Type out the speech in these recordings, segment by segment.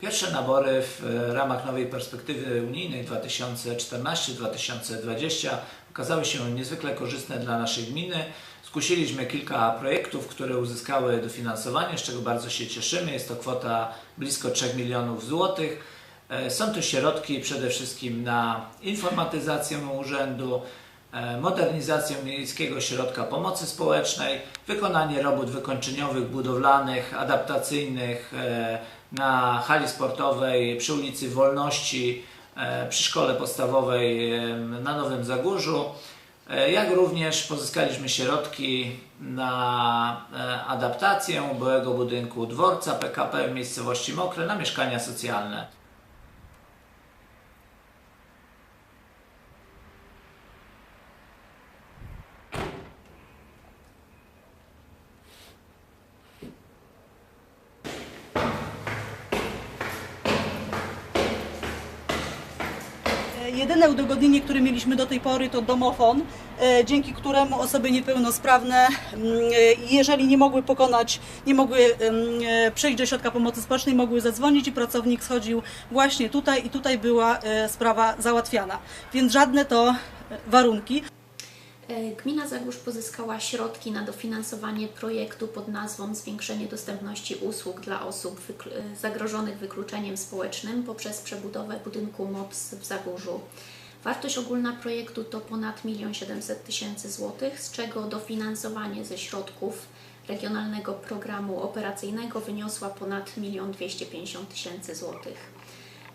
Pierwsze nabory w e, ramach nowej perspektywy unijnej 2014-2020 okazały się niezwykle korzystne dla naszej gminy. Zkusiliśmy kilka projektów, które uzyskały dofinansowanie, z czego bardzo się cieszymy. Jest to kwota blisko 3 milionów złotych. E, Są to środki przede wszystkim na informatyzację urzędu, e, modernizację Miejskiego Ośrodka Pomocy Społecznej, wykonanie robót wykończeniowych, budowlanych, adaptacyjnych na hali sportowej przy ulicy Wolności, e, przy szkole podstawowej e, na Nowym Zagórzu, e, jak również pozyskaliśmy środki na adaptację byłego budynku dworca PKP w miejscowości Mokre na mieszkania socjalne. Jedyne udogodnienie, które mieliśmy do tej pory to domofon, e, dzięki któremu osoby niepełnosprawne, mm, e, jeżeli nie mogły pokonać, nie mogły e, przejść do środka pomocy społecznej, mogły zadzwonić i pracownik schodził właśnie tutaj i tutaj była sprawa załatwiana. Więc żadne to warunki. E, Gmina Zagórz pozyskała środki na dofinansowanie projektu pod nazwą Zwiększenie dostępności usług dla osób e, zagrożonych wykluczeniem społecznym poprzez przebudowę budynku MOPS w Zagórzu. Wartość ogólna projektu to ponad 1 700 tysięcy złotych, z czego dofinansowanie ze środków Regionalnego Programu Operacyjnego wyniosła ponad 1 250 tysięcy złotych.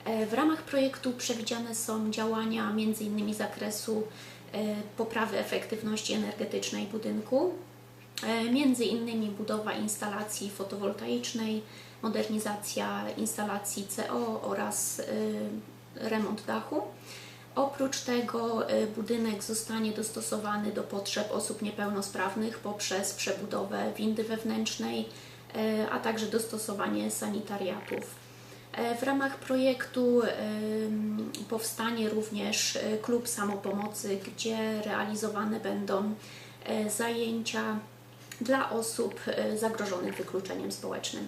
E, W ramach projektu przewidziane są działania m.in. zakresu poprawy efektywności energetycznej budynku, e, między innymi budowa instalacji fotowoltaicznej, modernizacja instalacji CO oraz e, remont dachu. Oprócz tego e, budynek zostanie dostosowany do potrzeb osób niepełnosprawnych poprzez przebudowę windy wewnętrznej, e, a także dostosowanie sanitariatów. E, W ramach projektu powstanie również e, klub samopomocy, gdzie realizowane będą e, zajęcia dla osób e, zagrożonych wykluczeniem społecznym.